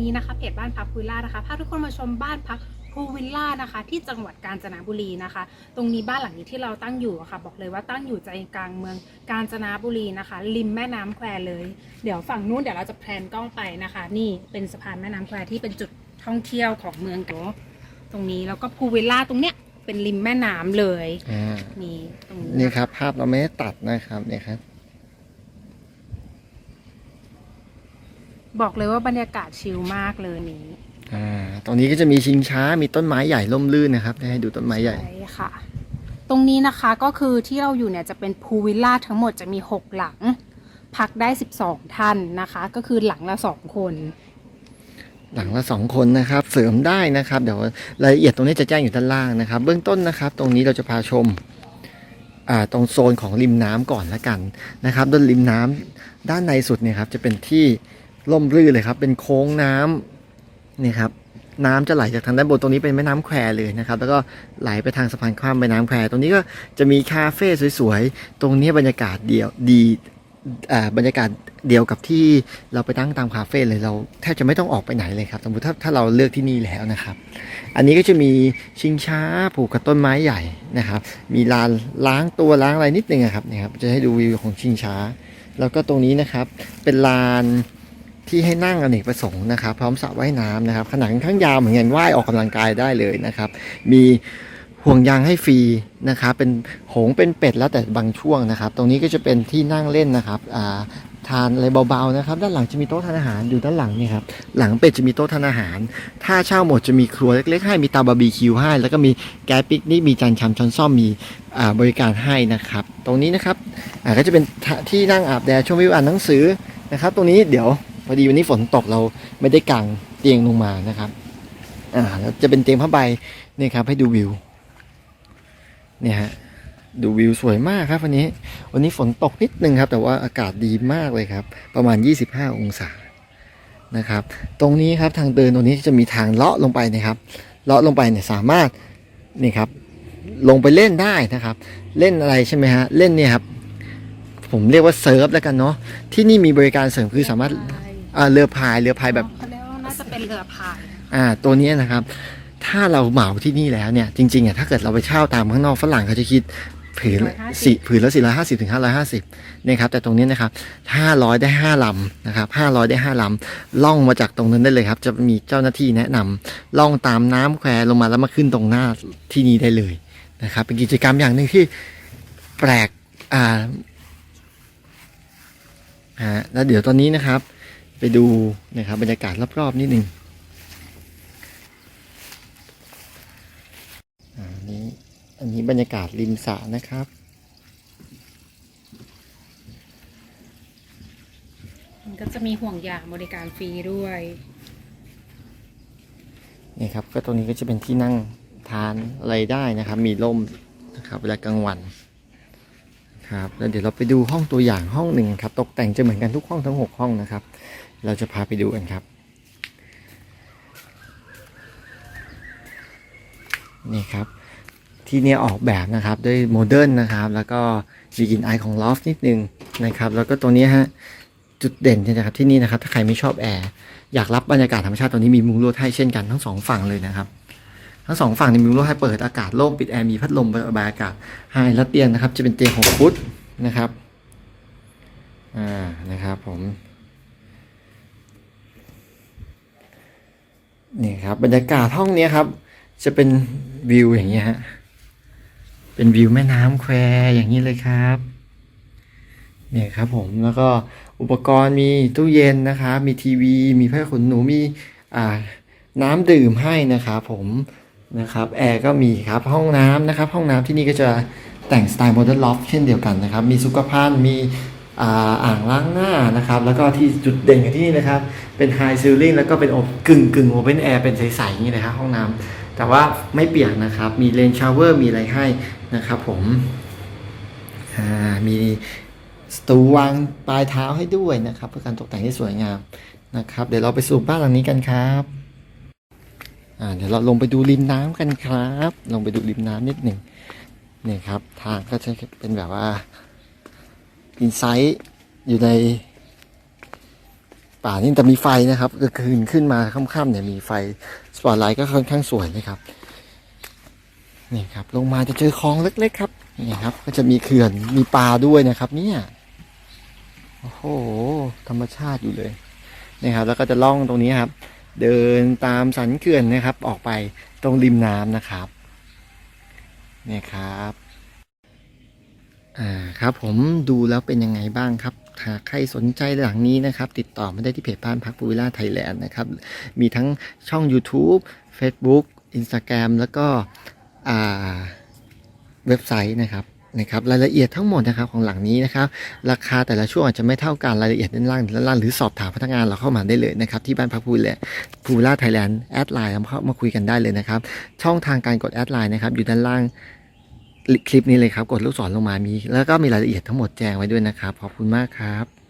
นี้นะคะเพจบ้านพักพูวิลล่านะคะพาทุกคนมาชมบ้านพักพูวิลล่านะคะ ที่จังหวัดกาญจนบุรีนะคะ ตรงนี้บ้านหลังนี้ที่เราตั้งอยู่อะค่ะ บอกเลยว่าตั้งอยู่ใจกลางเมืองกาญจนบุรีนะคะ ริมแม่น้ำแควเลย เดี๋ยวฝั่งนู้นเดี๋ยวเราจะแพลนกล้องไปนะคะ นี่เป็นสะพานแม่น้ำแควที่เป็นจุดท่องเที่ยวของเมืองเก๋าตรงนี้แล้วก็พูวิลล่าตรงเนี้ยเป็นริมแม่น้ำเลยอ่านี่ตรงนี้นี่ครับ ภาพเราไม่ได้ตัดนะครับเนี่ยครับ บอกเลยว่าบรรยากาศชิลมากเลยนี้อ่าตรงนี้ก็จะมีชิงช้ามีต้นไม้ใหญ่ร่มรื่นนะครับให้ดูต้นไม้ใหญ่ใช่ค่ะ ตรงนี้นะคะก็คือที่เราอยู่เนี่ยจะเป็นพูลวิลล่าทั้งหมดจะมี 6 หลัง พักได้ 12 ท่านนะคะ ก็คือหลังละ 2 คน หลังละสองคนนะครับ เสริมได้นะครับ เดี๋ยวรายละเอียดตรงนี้จะแจ้งอยู่ด้านล่างนะครับ เบื้องต้นนะครับ ตรงนี้เราจะพาชมอ่าตรงโซนของริมน้ำก่อนละกันนะครับ ด้านริมน้ำด้านในสุดเนี่ยครับจะเป็นที่ ร่มรื่นเลยครับ เป็นโค้งน้ำนี่ครับ น้ำจะไหลจากทางด้านบนตรงนี้เป็นแม่น้ำแควเลยนะครับ แล้วก็ไหลไปทางสะพานข้ามแม่น้ำแควตรงนี้ก็จะมีคาเฟ่สวยๆ ตรงนี้บรรยากาศเดียวดีอ่าบรรยากาศเดียวกับที่เราไปตั้งตามคาเฟ่เลยเราแทบจะไม่ต้องออกไปไหนเลยครับสมมติถ้าถ้าเราเลือกที่นี่แล้วนะครับ อันนี้ก็จะมีชิงช้าผูกกับต้นไม้ใหญ่นะครับ มีลานล้างตัวล้างอะไรนิดนึงอะครับนี่ครับ จะให้ดูวิวของชิงช้า แล้วก็ตรงนี้นะครับเป็นลาน ที่ให้นั่งอเนกประสงค์นะครับ พร้อมสระว่ายน้ำนะครับขนาดค่อนข้างยาวเหมือนกันว่ายออกกำลังกายได้เลยนะครับ มีห่วงยางให้ฟรีนะครับ เป็นหงเป็นเป็ดแล้วแต่บางช่วงนะครับ ตรงนี้ก็จะเป็นที่นั่งเล่นนะครับาทานอะไรเบาๆนะครับ ด้านหลังจะมีโต๊ะทานอาหารอยู่ด้านหลังนี่ครับหลังเป็ดจะมีโต๊ะทานอาหาร ถ้าเช่าหมดจะมีครัวเล็กๆให้มีเตาบาร์บีคิวให้ แล้วก็มีแก๊สปิกนิกมีจานชามช้อนซ่อมมีบริการให้นะครับ ตรงนี้นะครับก็จะเป็นที่นั่งอาบแดดชมวิวอ่านหนังสือนะครับ ตรงนี้เดี๋ยว พอดีวันนี้ฝนตกเราไม่ได้กางเตียงลงมานะครับ อ่าแล้วจะเป็นเตียงผ้าใบนี่ครับ ให้ดูวิว เนี่ยฮะดูวิวสวยมากครับ วันนี้ วันนี้ฝนตกนิดนึงครับ แต่ว่าอากาศดีมากเลยครับ ประมาณ 25 องศานะครับ ตรงนี้ครับทางเดินตรงนี้จะมีทางเลาะลงไปนะครับ เลาะลงไปเนี่ยสามารถนี่ครับ ลงไปเล่นได้นะครับ เล่นอะไรใช่ไหมฮะเล่นเนี่ยครับ ผมเรียกว่าเซิร์ฟแล้วกันเนาะที่นี่มีบริการเสริมคือสามารถ อ่าเรือพายเรือพายแบบเขาเรียกว่าน่าจะเป็นเรือพาย อ่าตัวนี้นะครับ ถ้าเราเหมาที่นี่แล้วเนี่ยจริงๆอะถ้าเกิดเราไปเช่าตามข้างนอกฝรั่งเขาจะคิดผืนละ450 สี่ผืนละสี่ร้อยห้าสิบถึงห้าร้อยห้าสิบนะครับแต่ตรงนี้นะครับห้าร้อยได้ห้าลำนะครับห้าร้อยได้ห้าลำล่องมาจากตรงนั้นได้เลยครับ จะมีเจ้าหน้าที่แนะนำล่องตามน้ำแควลงมาแล้วมาขึ้นตรงหน้าที่นี้ได้เลยนะครับ เป็นกิจกรรมอย่างหนึ่งที่แปลกอ่าฮะแล้วเดี๋ยวตอนนี้นะครับ ไปดูนะครับบรรยากาศรอบๆนิดหนึ่งอาอันนี้อันนี้บรรยากาศริมสระนะครับมันก็จะมีห่วงยางบริการฟรีด้วยนี่ครับก็ตรงนี้ก็จะเป็นที่นั่งทานอะไรได้นะครับ มีร่มนะครับเวลากลางวันครับแล้วเดี๋ยวเราไปดูห้องตัวอย่างห้องหนึ่งครับ ตกแต่งจะเหมือนกันทุกห้องทั้งหกห้องนะครับ เราจะพาไปดูกันครับ นี่ครับ ที่นี่ออกแบบนะครับด้วยโมเดิร์นนะครับ แล้วก็มีกลิ่นอของลอฟนิดนึงนะครับ แล้วก็ตรงนี้ฮะจุดเด่นนะครับที่นี่นะครับ ถ้าใครไม่ชอบแอร์อยากรับบรรยากาศธรรมชาติตรงนี้มีมุ้งลวดให้เช่นกันทั้งสองฝั่งเลยนะครับทั้งสองฝั่งในมีมุ้งลวดให้เปิดอากาศโล่งปิดแอร์มีพัดลมระบายอากาศให้แล้วเตียงนะครับ จะเป็นเตียงหกฟุตนะครับอ่านะครับผม นี่ครับบรรยากาศห้องเนี้ยครับ จะเป็นวิวอย่างเงี้ยฮะเป็นวิวแม่น้ำแควอย่างนี้เลยครับเนี่ยครับผมแล้วก็อุปกรณ์มีตู้เย็นนะครับมีทีวี มีผ้าขนหนูมีอ่าน้ำดื่มให้นะครับผมนะครับแอร์ก็มีครับห้องน้ำนะครับ ห้องน้ำที่นี่ก็จะแต่งสไตล์โมเดิร์นลอฟเช่นเดียวกันนะครับ มีสุขภัณฑ์มี อ่าอางล้างหน้านะครับ แล้วก็ที่จุดเด่นของที่นี่นะครับ เป็นไฮซิลลิ่งแล้วก็เป็นอบกึ่งกึ่งโอเ n นแอร์เป็นใสๆอย่างนี้เลยครับห้องน้ำแต่ว่าไม่เปียกนะครับ มีเลนชาวเวอร์มีอะไรให้นะครับผมอ่ามีสตูวางปลายเท้าให้ด้วยนะครับ เพื่อการตกแต่งที่สวยงามนะครับ เดี๋ยวเราไปสู่บ้านหลังนี้กันครับอ่าเดี๋ยวเราลงไปดูริมน้ำกันครับ ลงไปดูริมน้ำนิดหนึ่งนี่ครับ ทางก็จะเป็นแบบว่า อินไซต์อยู่ในป่านี่แต่มีไฟนะครับกลางคืนขึ้นมาค่ำๆเนี่ยมีไฟสปอตไลท์ก็ค่อนข้างสวยนะครับนี่ครับ ลงมาจะเจอคลองเล็กๆครับนี่ครับ ก็จะมีเขื่อนมีปลาด้วยนะครับ เนี่ยโอ้โหธรรมชาติอยู่เลยนะครับ แล้วก็จะล่องตรงนี้ครับ เดินตามสันเขื่อนนะครับ ออกไปตรงริมน้ำนะครับ เนี่ยครับ อ่าครับผมดูแล้วเป็นยังไงบ้างครับหากใครสนใจหลังนี้นะครับ ติดต่อมาได้ที่เพจบ้านพักปูวิลล่าไทยแลนด์นะครับ มีทั้งช่อง YouTube Facebook Instagram แล้วก็เว็บไซต์นะครับนะครับรายละเอียดทั้งหมดนะครับของหลังนี้นะครับ ราคาแต่ละช่วงอาจจะไม่เท่ากันรายละเอียดด้านล่างด้านล่างหรือสอบถามพนักงานเราเข้ามาได้เลยนะครับ ที่บ้านพักปูวิลล่าปูล่าไทยแลนด์แอดไลน์เข้ามาคุยกันได้เลยนะครับ ช่องทางการกดแอดไลน์นะครับ อยู่ด้านล่าง คลิปนี้เลยครับ กดลูกศรลงมามี แล้วก็มีรายละเอียดทั้งหมดแจ้งไว้ด้วยนะครับ ขอบคุณมากครับ